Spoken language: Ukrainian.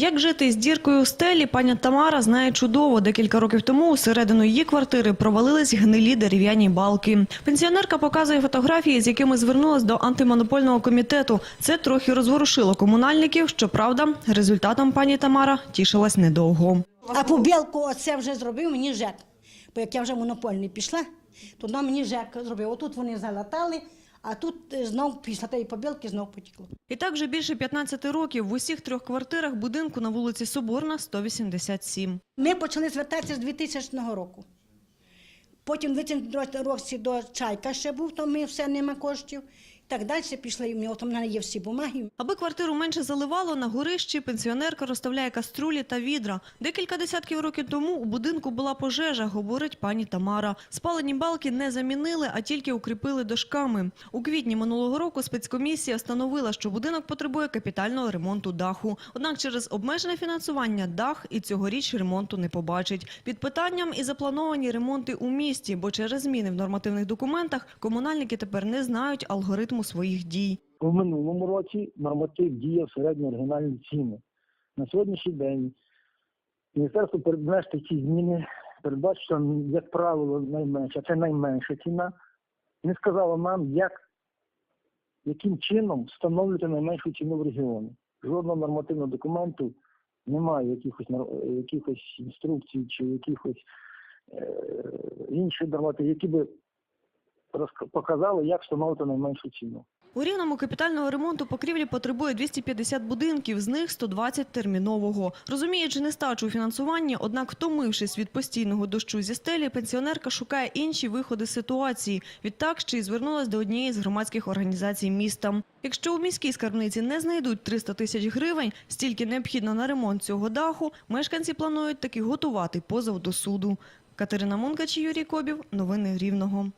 Як жити з діркою у стелі, пані Тамара знає чудово. Декілька років тому усередину її квартири провалились гнилі дерев'яні балки. Пенсіонерка показує фотографії, з якими звернулась до антимонопольного комітету. Це трохи розворушило комунальників. Щоправда, результатом пані Тамара тішилась недовго. А по білку оце вже зробив мені ЖЕК. Бо як я вже монопольний пішла, то нам мені ЖЕК зробив. Отут вони залатали, а тут е, знов після тієї побілки знов потекло. І так вже більше 15 років в усіх трьох квартирах будинку на вулиці Соборна, 187. Ми почали звертатися з 2000 року. Потім в 2002 році до Чайка ще був, то ми все нема коштів. Так далі пішли. І ми, от у мене є всі бумаги. Аби квартиру менше заливало, на горищі пенсіонерка розставляє каструлі та відра. Декілька десятків років тому у будинку була пожежа, говорить пані Тамара. Спалені балки не замінили, а тільки укріпили дошками. У квітні минулого року спецкомісія встановила, що будинок потребує капітального ремонту даху. Однак через обмежене фінансування дах і цьогоріч ремонту не побачить. Під питанням і заплановані ремонти у місті, бо через зміни в нормативних документах комунальники тепер не знають алгоритму своїх дій. У минулому році норматив діяв середньорегіональні ціни. На сьогоднішній день міністерство передбачить ці зміни, передбачить, як правило, найменша, це найменша ціна. Не сказало нам, як, яким чином встановлювати найменшу ціну в регіоні. Жодного нормативного документу немає якихось, якихось інструкцій чи якихось е, інших які би показали, як встановити найменшу ціну. У Рівному капітального ремонту покрівлі потребує 250 будинків, з них 120 термінового. Розуміючи нестачу у фінансуванні, однак втомившись від постійного дощу зі стелі, пенсіонерка шукає інші виходи ситуації. Відтак ще й звернулась до однієї з громадських організацій міста. Якщо у міській скарбниці не знайдуть 300 тисяч гривень, стільки необхідно на ремонт цього даху, мешканці планують таки готувати позов до суду. Катерина Мункач, Юрій Кобів. Новини Рівного.